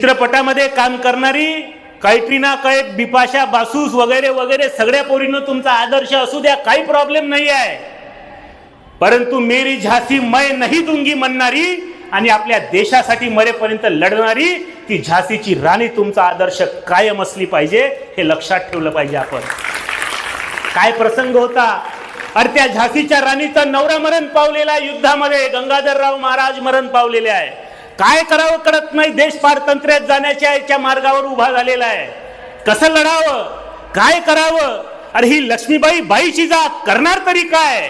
चित्रपटामध्ये काम करणारी कैटरीना कैफ बिपाशा बासूस वगैरे वगैरे सगळ्या पोरीनं तुमचा आदर्श असू द्या काही प्रॉब्लेम नाही आहे परंतु मेरी झाशी मै नाही दुंगी म्हणणारी आणि आपल्या देशासाठी मरेपर्यंत लढणारी ती झाशीची राणी तुमचा आदर्श कायम असली पाहिजे हे लक्षात ठेवलं पाहिजे आपण. काय प्रसंग होता? अरे त्या झाशीच्या राणीचा नवरा मरण पावलेला आहे युद्धामध्ये गंगाधरराव महाराज मरण पावलेले आहे. काय करावं कळत नाही. देश पारतंत्र्यात जाण्याच्या याच्या मार्गावर उभा झालेला आहे. कसं लढावं? काय करावं? अरे ही लक्ष्मीबाई बाईची जात करणार तरी काय?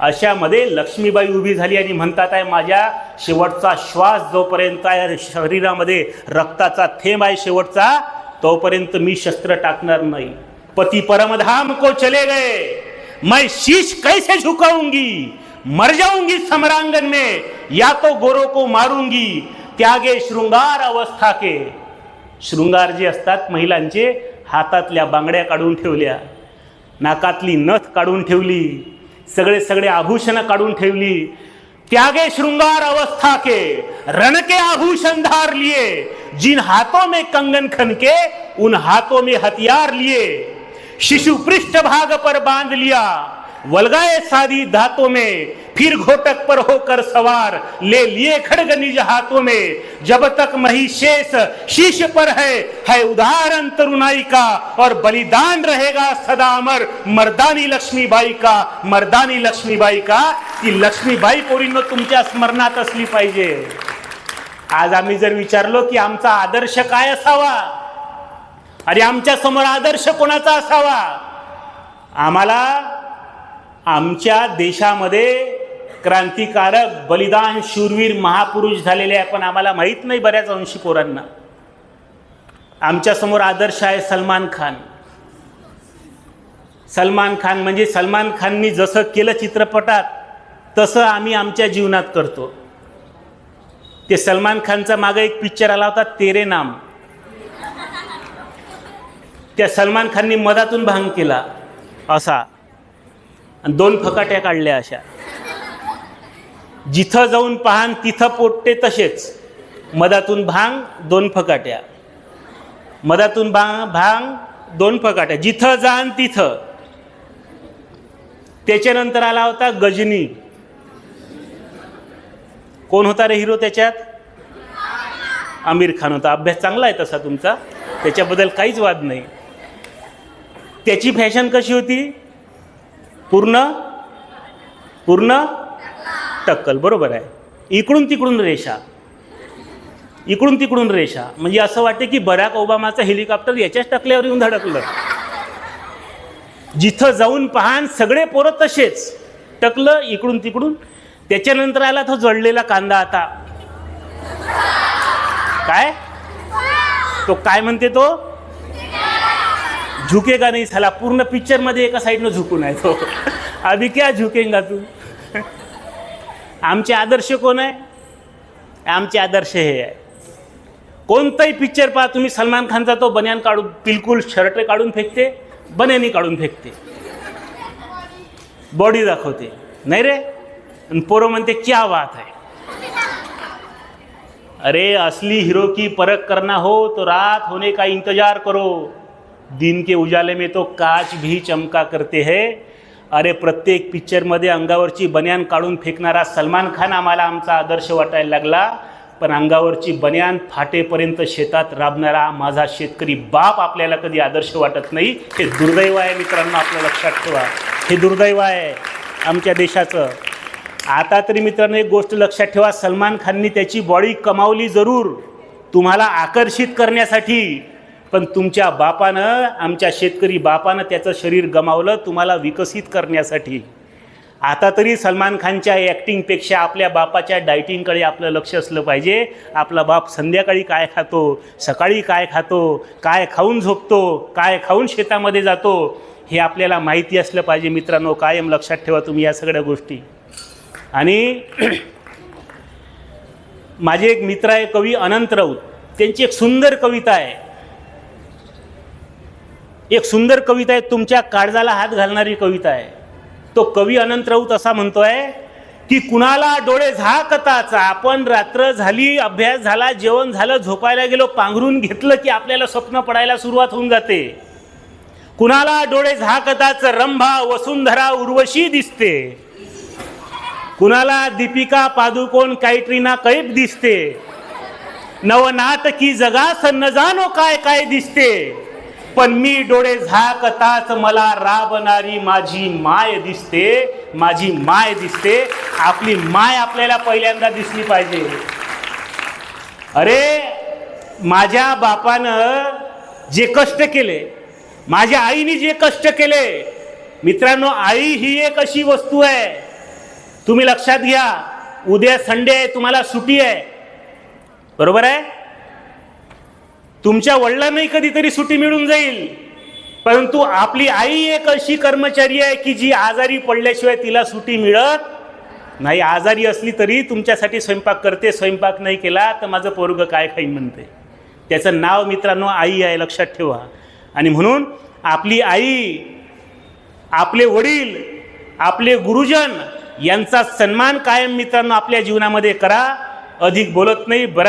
अशामध्ये लक्ष्मीबाई उभी झाली आणि म्हणतात आहे माझ्या शेवटचा श्वास जोपर्यंत आहे शरीरामध्ये रक्ताचा थेंब आहे शेवटचा तोपर्यंत मी शस्त्र टाकणार नाही. पती परमधाम को चले गए मैं शीश कैसे झुकाऊंगी? मर जाऊंगी समरांगन में. या तो गोरों को मारूंगी त्यागे शृंगार अवस्था के शृंगार जे असतात महिलांचे हातातल्या बांगड्या काढून ठेवल्या. नाकातली नथ काढून ठेवली. सगळे सगळे आभूषण काढून ठेवली. त्यागे श्रृंगार अवस्था के रण के आभूषण धार लिए जिन हाथों में कंगन खन के उन हाथों में हथियार लिए. शिशु पृष्ठ भाग पर बांध लिया. वलगाए सारी धातों में फिर घोटक पर होकर सवार ले लिए खड़ग निज हाथों में। जब तक मही शेष शीश पर है है उदाहरण तरुणाई का और बलिदान रहेगा सदा अमर मर्दानी लक्ष्मीबाई का। मर्दानी लक्ष्मीबाई का ती लक्ष्मीबाई पोरीनं तुमच्या स्मरणात असली पाहिजे। आज आम्ही जर विचारलो की आमचा आदर्श काय असावा? अरे आमच्यासमोर आदर्श कोणाचा असावा? आम्हाला आमच्या देशामध्ये क्रांतिकारक बलिदान शूरवीर महापुरुष झालेले आहे पण आम्हाला माहीत नाही बऱ्याच अंशी पोरांना. आमच्यासमोर आदर्श आहे सलमान खान. सलमान खान म्हणजे सलमान खाननी जसं केलं चित्रपटात तसं आम्ही आमच्या जीवनात करतो. ते सलमान खानचा मागं एक पिक्चर आला होता तेरे नाम. त्या सलमान खाननी मधातून भांग केला असा. आणि दोन फकाट्या काढल्या अशा. जिथं जाऊन पाहान तिथं पोटते तसेच. मधातून भांग दोन फकाट्या. मधातून भांग भांग दोन फकाट्या. जिथं जाण तिथं. त्याच्यानंतर आला होता गजनी. कोण होता रे हिरो त्याच्यात? आमिर खान होता. अभ्यास चांगला आहे तसा तुमचा. त्याच्याबद्दल काहीच वाद नाही. त्याची फॅशन कशी होती? पूर्ण पूर्ण टक्कल बरोबर आहे. इकडून तिकडून रेषा. इकडून तिकडून रेषा. म्हणजे असं वाटते की बराक ओबामाचं हेलिकॉप्टर याच्याच टकल्यावर येऊन धडकलं. जिथं जाऊन पहान सगळे पोरं तसेच. टकलं इकडून तिकडून. त्याच्यानंतर आला तो जळलेला कांदा आता. काय? तो काय म्हणते तो? झुकेगा नाही झाला पूर्ण पिक्चरमध्ये एका साईडनं झुकून आहे तो. अभि क्या झुकेंगा तू? आमचे आदर्श कोण आहे? आमचे आदर्श हे आहे. कोणताही पिक्चर पहा तुम्ही सलमान खानचा तो बन्यान काढून बिलकुल शर्ट काढून फेकते बन्यानी काढून फेकते. बॉडी दाखवते. नाही रे? आणि पोरं म्हणते क्या वात आहे. अरे असली हिरो की परख करना हो तो रात होने का इंतजार करो. दिन के उजाले में तो काच भी चमका करते है। अरे प्रत्येक पिक्चरमध्ये अंगावरची बन्यान काढून फेकणारा सलमान खान आम्हाला आमचा आदर्श वाटायला लागला. पण अंगावरची बन्यान फाटेपर्यंत शेतात राबणारा माझा शेतकरी बाप आपल्याला कधी आदर्श वाटत नाही हे दुर्दैव आहे मित्रांनो आपल्या लक्षात ठेवा. हे दुर्दैव आहे आमच्या देशाचं. आता तरी मित्रांनो एक गोष्ट लक्षात ठेवा सलमान खाननी त्याची बॉडी कमावली जरूर. तुम्हाला आकर्षित करण्यासाठी पण तुमच्या बापानं आमच्या शेतकरी बापानं त्याचं शरीर गमावलं तुम्हाला विकसित करण्यासाठी. आता तरी सलमान खानच्या ॲक्टिंगपेक्षा आपल्या बापाच्या डायटिंगकडे आपलं लक्ष असलं पाहिजे. आपला बाप संध्याकाळी काय खातो सकाळी काय खातो काय खाऊन झोपतो काय खाऊन शेतामध्ये जातो हे आपल्याला माहिती असलं पाहिजे मित्रांनो कायम लक्षात ठेवा तुम्ही या सगळ्या गोष्टी. आणि माझे एक मित्र आहे कवी अनंत राऊत. त्यांची एक सुंदर कविता आहे. एक सुंदर कविता आहे तुमच्या काळजाला हात घालणारी कविता आहे. तो कवी अनंत राऊत असा म्हणतोय की कुणाला डोळे झाकताचा आपण रात्र झाली अभ्यास झाला जेवण झालं झोपायला गेलो पांघरून घेतलं की आपल्याला स्वप्न पडायला सुरुवात होऊन जाते. कुणाला डोळे झाकताच रंभा वसुंधरा उर्वशी दिसते. कुणाला दीपिका पादुकोण कैटरीना कैप दिसते. नवनाटकी जगास न जाणो काय काय दिसते. पण मी डोळे झाकताच मला राबणारी माझी माय दिसते माझी माय दिसते. आपली माय आपल्याला पहिल्यांदा दिसली पाहिजे. अरे माझ्या बापानं जे कष्ट केले माझ्या आईने जे कष्ट केले मित्रांनो आई ही एक अशी वस्तू आहे. तुम्ही लक्षात घ्या उद्या संडे आहे तुम्हाला सुट्टी आहे. बरोबर आहे? तुमच्या वडिलांनाही कधीतरी सुट्टी मिळून जाईल. परंतु आपली आई एक अशी कर्मचारी आहे की जी आजारी पडल्याशिवाय तिला सुट्टी मिळत नाही. आजारी असली तरी तुमच्यासाठी स्वयंपाक करते स्वयंपाक नाही केला तर माझं पोरग काय खाईन म्हणते. त्याचं नाव मित्रांनो आई आहे लक्षात ठेवा. आणि म्हणून आपली आई आपले वडील आपले गुरुजन यांचा सन्मान कायम मित्रांनो आपल्या जीवनामध्ये करा. अधिक बोलत नाही बऱ्याच